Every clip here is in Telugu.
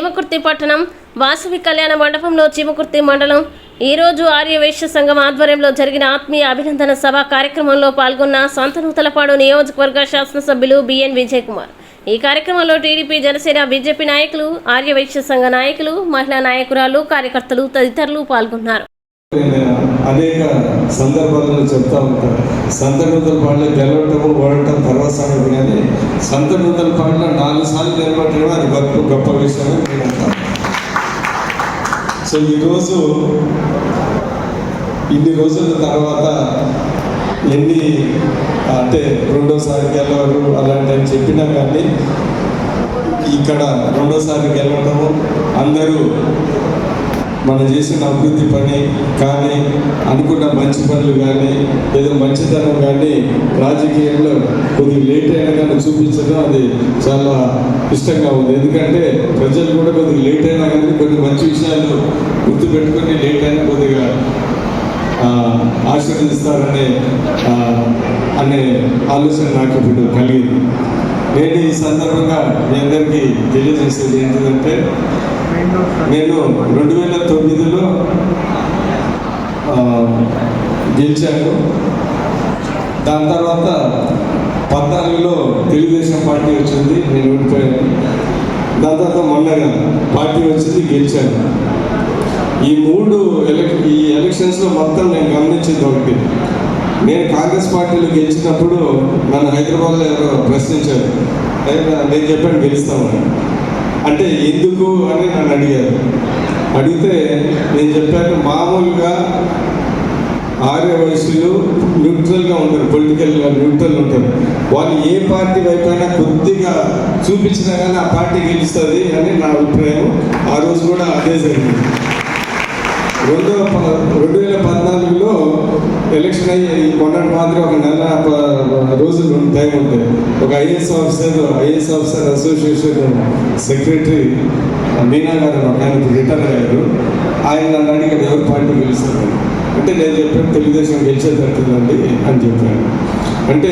చీమకుర్తి పట్టణం వాసవి కళ్యాణ మండపంలో చీమకుర్తి మండలం. ఈరోజు ఆర్యవైశ్య సంఘం ఆధ్వర్యంలో జరిగిన ఆత్మీయ అభినందన సభ కార్యక్రమంలో పాల్గొన్న సంతనూతలపాడు నియోజకవర్గ శాసనసభ్యులు బిఎన్ విజయ్ కుమార్ ఈ కార్యక్రమంలో టీడీపీ జనసేన బీజేపీ నాయకులు ఆర్యవైశ్య సంఘ నాయకులు మహిళా నాయకురాలు కార్యకర్తలు తదితరులు పాల్గొన్నారు. అనేక సందర్భాలను చెప్తా ఉంటాను సంత నూతల పాటలు గెలవటము ఓడటం తర్వాత సంగతి కానీ సంత నూతల నాలుగు సార్లు గెలవటం అది గొప్ప గొప్ప విషయం నేను సో ఈరోజు ఇన్ని రోజుల తర్వాత ఎన్ని అంటే రెండోసారి గెలవరు అలాంటివి చెప్పినా కానీ ఇక్కడ రెండోసారి గెలవటము అందరూ మనం చేసిన అభివృద్ధి పని కానీ అనుకున్న మంచి పనులు కానీ ఏదో మంచితనం కానీ రాజకీయంలో కొద్దిగా లేట్ అయినా కానీ చూపించడం అది చాలా ఇష్టంగా ఉంది. ఎందుకంటే ప్రజలు కూడా కొద్దిగా లేట్ అయినా కానీ కొన్ని మంచి విషయాలు గుర్తుపెట్టుకొని లేట్ అయినా కొద్దిగా ఆశీర్వదిస్తారనే అనే ఆలోచన నాకు ఇప్పుడు కలిగింది. నేను ఈ సందర్భంగా మీ అందరికీ తెలియజేసేది ఏంటంటే నేను రెండు వేల తొమ్మిదిలో గెలిచాను. దాని తర్వాత పద్నాలుగులో తెలుగుదేశం పార్టీ వచ్చింది నేను ఓడిపోయాను. దాని తర్వాత మొన్నగా పార్టీ వచ్చింది గెలిచాను. ఈ మూడు ఎలక్ ఈ ఎలక్షన్స్లో మొత్తం నేను గమనించింది ఒకటి. నేను కాంగ్రెస్ పార్టీలో గెలిచినప్పుడు నన్ను హైదరాబాద్లో ఎవరో ప్రశ్నించారు. నేను చెప్పాను గెలుస్తామని అంటే ఎందుకు అని నన్ను అడిగారు. అడిగితే నేను చెప్పాను మామూలుగా ఆర్య వయసులు న్యూట్రల్గా ఉంటారు పొలిటికల్గా న్యూట్రల్ ఉంటారు. వాళ్ళు ఏ పార్టీ వైపైనా కొద్దిగా చూపించినా కానీ ఆ పార్టీ గెలుస్తుంది అని నా అభిప్రాయం. ఆ రోజు కూడా అదే జరిగింది. రెండు ఎలక్షన్ అయ్యి మొన్నటి మాత్రం ఒక నెల రోజులు టైం ఉంటాయి ఒక IAS officer IAS officer association secretary Meena గారు అని ఒక ఆయన రిటైర్ అయ్యారు. ఆయన నన్ను అడిగాడు ఎవరు పార్టీ గెలుస్తారు? అంటే నేను చెప్పాను తెలుగుదేశం గెలిచేటట్టుందండి అని చెప్పాను. అంటే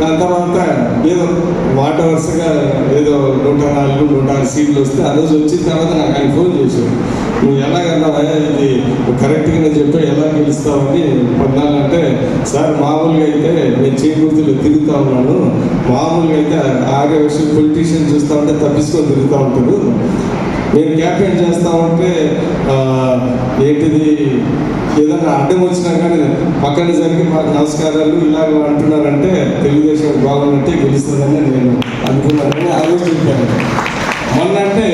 దాని తర్వాత ఏదో మాట వరుసగా ఏదో నూట నాలుగు నూట ఆరు సీట్లు వస్తే ఆ రోజు వచ్చిన తర్వాత నాకు ఆయన ఫోన్ చేశాడు నువ్వు ఎలాగన్నావా ఇది కరెక్ట్గా నేను ఎలా గెలుస్తావని పద్నాలుగు సార్ మామూలుగా అయితే నేను చేకూర్తులు తిరుగుతా ఉన్నాను. మామూలుగా అయితే ఆగే విషయం పొలిటీషియన్ చూస్తా ఉంటే తప్పించుకొని తిరుగుతూ ఉంటాడు. నేను క్యాంపెయిన్ చేస్తా ఉంటే ఏంటిది ఏదైనా అడ్డం వచ్చినా కానీ పక్కన జరిగి మాకు నమస్కారాలు ఇలాగ అంటున్నారంటే తెలుగుదేశం బాగున్నట్టే గెలుస్తుందని నేను అనుకున్నానని ఆలోచించాను. రోజు మొన్న అంటే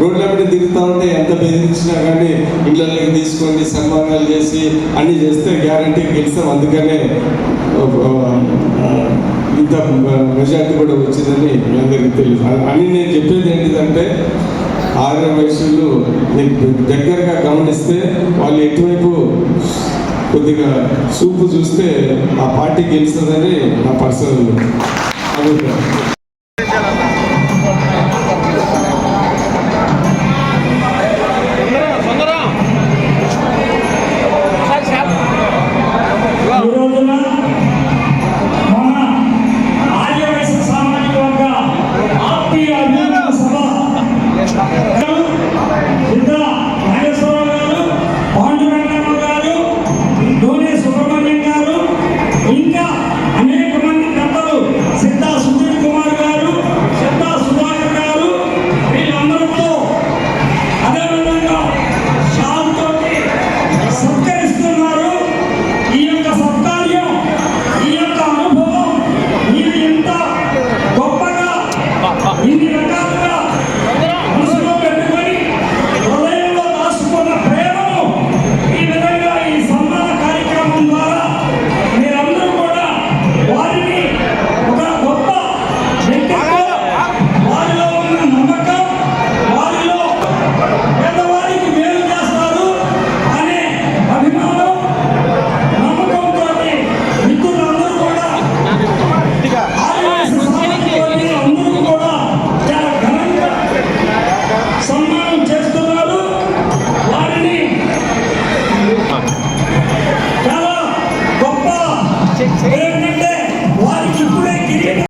రోడ్ల మీద తిరుగుతూ ఉంటే ఎంత బెదిరించినా కానీ ఇళ్ళకి తీసుకొని సన్మానాలు చేసి అన్ని చేస్తే గ్యారంటీ గెలుస్తాం. అందుకనే ఇంత మెజార్టీ కూడా వచ్చిందని మీ అందరికీ తెలుసు. అని నేను చెప్పేది ఏంటిదంటే ఆర్య వయసులు నేను దగ్గరగా గమనిస్తే వాళ్ళు ఎటువైపు కొద్దిగా చూపు చూస్తే ఆ పార్టీ గెలుస్తుందని నా పర్సనల్ అభిప్రాయం.